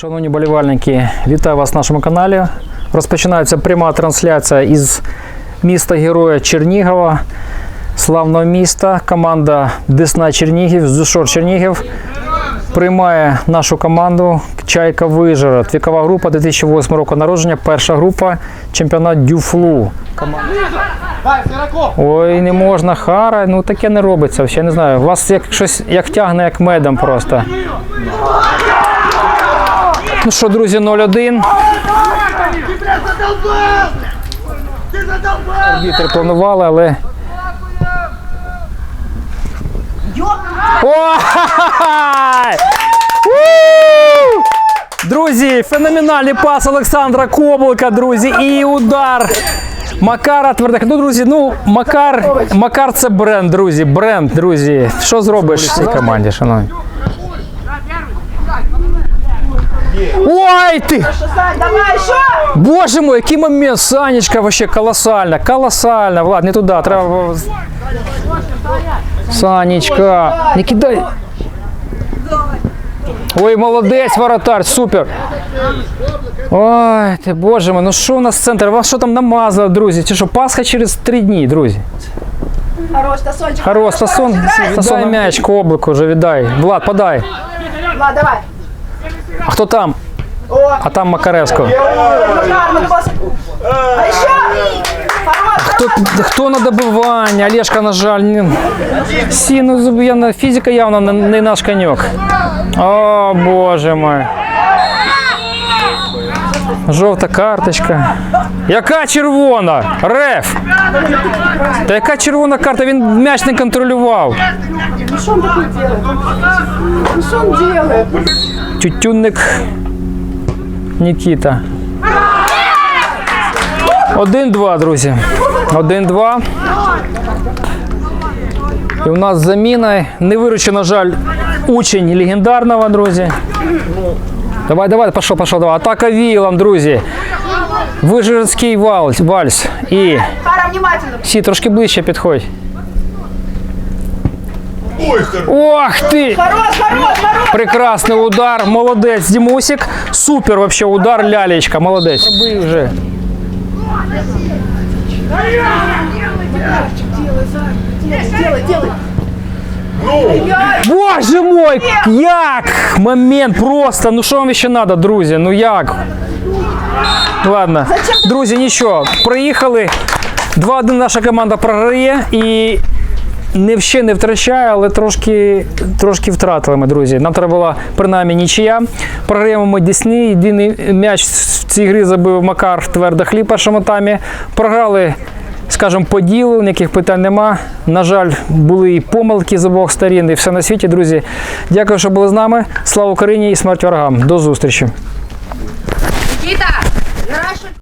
Шановні болівальники, вітаю вас на нашому каналі. Розпочинається пряма трансляція із міста Героя Чернігова, славного міста. Команда Десна Чернігів, Зушор Чернігів приймає нашу команду Чайка Вижгород. Вікова група 2008 року народження, перша група, чемпіонат Дюфлу. Ой, не можна, хара, ну таке не робиться. Ще не знаю. Вас як щось як тягне, як медом просто. Ну що, друзі, 0-1. Арбітри планували, але. Друзі, феноменальний пас Олександра Коблика, друзі, і удар. Макара твердих. Ну, друзі, ну Макар, Макар це бренд, друзі. Бренд, друзі. Що зробиш в цій команді, шановні? Ой ти! Давай еще! Боже мой, який момент! Санечка вообще колоссально, колоссально. Влад, не туди, треба. Санечка, не кидай. Ой, молодець, воротар, супер. Ой, ти боже мой, ну що у нас центр? Вас що там намазали, друзі? Чи що, Пасха через три дні, друзі? Хорош, Тасончик. Хорош, Стасон, Стасон м'яч, коблику вже віддай. Влад, подай. Влад, давай. А хто там? А там Макаревсько. Хто, хто на добивання? Олешка, на жаль, не... Сі, ну, фізика явно не, наш коньок. О, боже мой. Жовта карточка. Яка червона? Реф. Та яка червона карта? Він м'яч не контролював. что он такое делает? Ну что он делает? Тютюнник Нікіта. Один-два, друзі. Один-два. І у нас заміна. Не виручив, на жаль, учень легендарного, друзі. Давай, давай, пішов, пішов, давай. Атака вілом, друзі. Вижгородський вальс. вальс. І всі трошки ближче підходь. Ох ти! Хорош, хорош, хорош. Прекрасний удар, молодець, Дімусик. Супер вообще удар, лялечка, вже. Делай, делай. Боже мой, як? Момент просто. Ну що вам ще треба, друзі? Ну як? Ладно. Друзі, нічого. Приїхали. 2-1 наша команда програє і не ще не втрачає, але трошки, трошки втратили ми, друзі. Нам треба була принаймні нічия. Програємо ми Дісні. Єдиний м'яч в цій грі забив Макар твердо хліб першому таймі. Програли скажімо, по ділу, ніяких питань нема. На жаль, були і помилки з обох сторін, і все на світі, друзі. Дякую, що були з нами. Слава Україні і смерть ворогам. До зустрічі.